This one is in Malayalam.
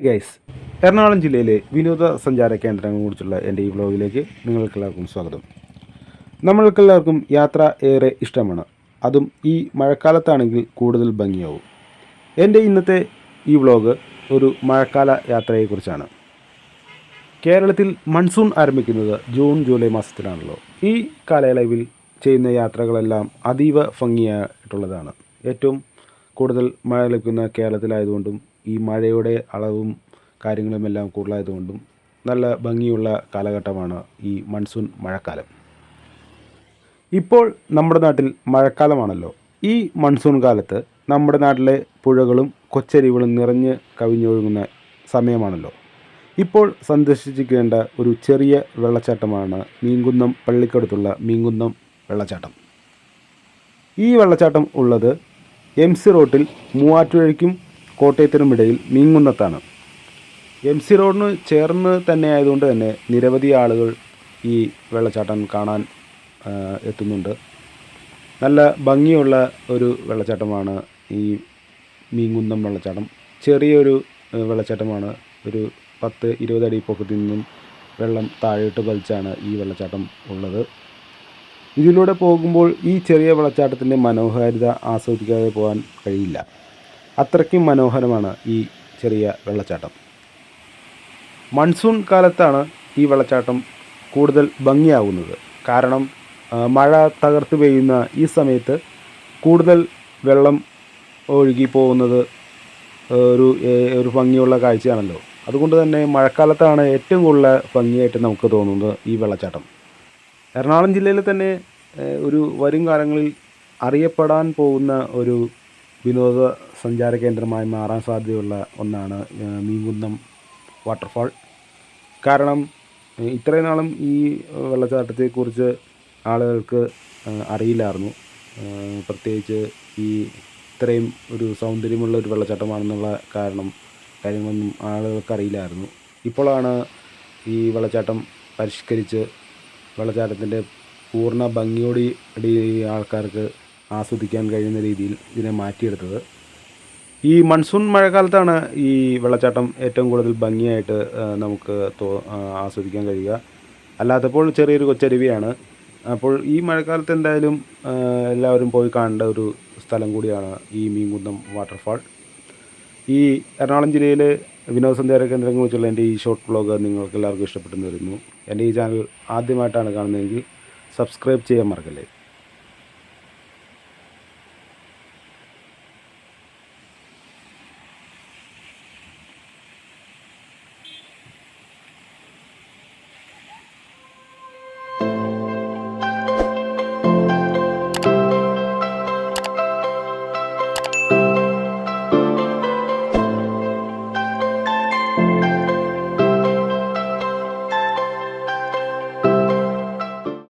ഗൈസ് എറണാകുളം ജില്ലയിലെ വിനോദസഞ്ചാര കേന്ദ്രങ്ങളെക്കുറിച്ചുള്ള എന്റെ ഈ വ്ലോഗിലേക്ക് നിങ്ങൾക്കെല്ലാവർക്കും സ്വാഗതം. നമ്മൾക്കെല്ലാവർക്കും യാത്ര ഏറെ ഇഷ്ടമാണ്. അതും ഈ മഴക്കാലത്താണെങ്കിൽ കൂടുതൽ ഭംഗിയാവും. എന്റെ ഇന്നത്തെ ഈ വ്ലോഗ് ഒരു മഴക്കാല യാത്രയെക്കുറിച്ചാണ്. കേരളത്തിൽ മൺസൂൺ ആരംഭിക്കുന്നത് ജൂൺ ജൂലൈ മാസത്തിലാണല്ലോ. ഈ കാലയളവിൽ ചെയ്യുന്ന യാത്രകളെല്ലാം അതീവ ഭംഗിയായിട്ടുള്ളതാണ്. ഏറ്റവും കൂടുതൽ മഴ ലഭിക്കുന്ന കേരളത്തിലായതുകൊണ്ടും ഈ മഴയുടെ അളവും കാര്യങ്ങളും എല്ലാം കൂടുതലായതുകൊണ്ടും നല്ല ഭംഗിയുള്ള കാലഘട്ടമാണ് ഈ മൺസൂൺ മഴക്കാലം. ഇപ്പോൾ നമ്മുടെ നാട്ടിൽ മഴക്കാലമാണല്ലോ. ഈ മൺസൂൺ കാലത്ത് നമ്മുടെ നാട്ടിലെ പുഴകളും കൊച്ചരിവുകളും നിറഞ്ഞ് കവിഞ്ഞൊഴുകുന്ന സമയമാണല്ലോ. ഇപ്പോൾ സന്ദർശിക്കേണ്ട ഒരു ചെറിയ വെള്ളച്ചാട്ടമാണ് മീൻകുന്നം പള്ളിക്കടുത്തുള്ള മീൻകുന്നം വെള്ളച്ചാട്ടം. ഈ വെള്ളച്ചാട്ടം ഉള്ളത് എം സി റോട്ടിൽ മൂവാറ്റുപുഴയ്ക്കും കോട്ടയത്തിനും ഇടയിൽ മീൻകുന്നത്താണ് എം സി റോഡിന് ചേർന്ന് തന്നെ ആയതുകൊണ്ട് തന്നെ നിരവധി ആളുകൾ ഈ വെള്ളച്ചാട്ടം കാണാൻ എത്തുന്നുണ്ട്. നല്ല ഭംഗിയുള്ള ഒരു വെള്ളച്ചാട്ടമാണ് ഈ മീങ്കുന്നം വെള്ളച്ചാട്ടം. ചെറിയൊരു വെള്ളച്ചാട്ടമാണ്. ഒരു പത്ത് ഇരുപത് അടി പൊക്കത്തിൽ നിന്നും വെള്ളം താഴോട്ട് വലിച്ചാണ് ഈ വെള്ളച്ചാട്ടം ഉള്ളത്. ഇതിലൂടെ പോകുമ്പോൾ ഈ ചെറിയ വെള്ളച്ചാട്ടത്തിന്റെ മനോഹാരിത ആസ്വദിക്കാതെ പോകാൻ കഴിയില്ല. അത്രയ്ക്കും മനോഹരമാണ് ഈ ചെറിയ വെള്ളച്ചാട്ടം. മൺസൂൺ കാലത്താണ് ഈ വെള്ളച്ചാട്ടം കൂടുതൽ ഭംഗിയാവുന്നത്. കാരണം മഴ തകർത്ത് പെയ്യുന്ന ഈ സമയത്ത് കൂടുതൽ വെള്ളം ഒഴുകി പോകുന്നത് ഒരു ഒരു ഭംഗിയുള്ള കാഴ്ചയാണല്ലോ. അതുകൊണ്ട് തന്നെ മഴക്കാലത്താണ് ഏറ്റവും കൂടുതൽ ഭംഗിയായിട്ട് നമുക്ക് തോന്നുന്നത് ഈ വെള്ളച്ചാട്ടം. എറണാകുളം ജില്ലയിൽ തന്നെ ഒരു വരും കാലങ്ങളിൽ അറിയപ്പെടാൻ പോകുന്ന ഒരു വിനോദ സഞ്ചാര കേന്ദ്രമായി മാറാൻ സാധ്യതയുള്ള ഒന്നാണ് മീൻകുന്നം വാട്ടർഫാൾ കാരണം ഇത്രയും നാളും ഈ വെള്ളച്ചാട്ടത്തെക്കുറിച്ച് ആളുകൾക്ക് അറിയില്ലായിരുന്നു. പ്രത്യേകിച്ച് ഈ ഇത്രയും ഒരു സൗന്ദര്യമുള്ള ഒരു വെള്ളച്ചാട്ടമാണെന്നുള്ള കാരണം കാര്യങ്ങളൊന്നും ആളുകൾക്ക് അറിയില്ലായിരുന്നു. ഇപ്പോഴാണ് ഈ വെള്ളച്ചാട്ടം പരിഷ്കരിച്ച് വെള്ളച്ചാട്ടത്തിന്റെ പൂർണ ഭംഗിയോടി ആൾക്കാർക്ക് ആസ്വദിക്കാൻ കഴിയുന്ന രീതിയിൽ ഇതിനെ മാറ്റിയെടുത്തത്. ഈ മൺസൂൺ മഴക്കാലത്താണ് ഈ വെള്ളച്ചാട്ടം ഏറ്റവും കൂടുതൽ ഭംഗിയായിട്ട് നമുക്ക് തോ ആസ്വദിക്കാൻ കഴിയുക. അല്ലാത്തപ്പോൾ ചെറിയൊരു കൊച്ചരുവിയാണ്. അപ്പോൾ ഈ മഴക്കാലത്ത് എന്തായാലും എല്ലാവരും പോയി കാണേണ്ട ഒരു സ്ഥലം കൂടിയാണ് ഈ മീൻകുന്നം വാട്ടർഫാൾ. ഈ എറണാകുളം ജില്ലയിലെ വിനോദസഞ്ചാര കേന്ദ്രങ്ങളെ കുറിച്ചുള്ള എന്റെ ഈ ഷോർട്ട് വ്ളോഗ് നിങ്ങൾക്ക് എല്ലാവർക്കും ഇഷ്ടപ്പെട്ടെന്ന് വരുന്നു എന്റെ ഈ ചാനൽ ആദ്യമായിട്ടാണ് കാണുന്നതെങ്കിൽ സബ്സ്ക്രൈബ് ചെയ്യാൻ മറക്കല്ലേ?